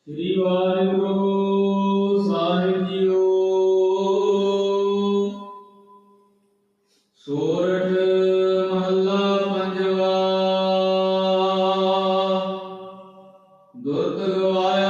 ਸ੍ਰੀ ਵਾਹਿਗੁਰੂ ਸਾਹਿਬ JIO. ਸੋਰਠ ਮਹੱਲਾ ਪੰਜਵਾ। ਦੁਰਤ ਗਵਾਇਆ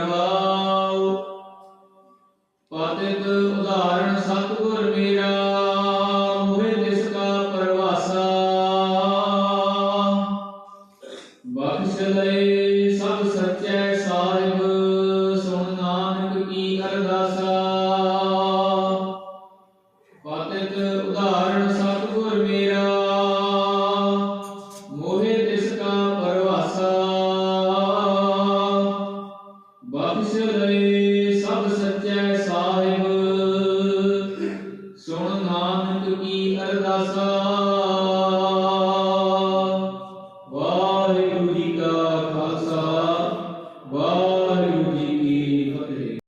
ਰਹਾਉ ਪਤਿਤ ਉਦਾਹਰਣ ਸਤਗੁਰ ਮੇਰਾ, ਮੋਹਿ ਤਿਸ ਕਾ ਪਰਵਾਸਾ। ਬਖਸ਼ ਲੈ ਸਭ ਸੱਚੇ ਸਾਹਿਬ ਸੁਣ ਨਾਨਕ ਕੀ ਅਰਦਾਸਾ। ਪਤਿਤ ਉਦਾਹਰਣ ਸਤਗੁਰ ਮੇਰਾ, ਮੋਹਿ to be a rasa.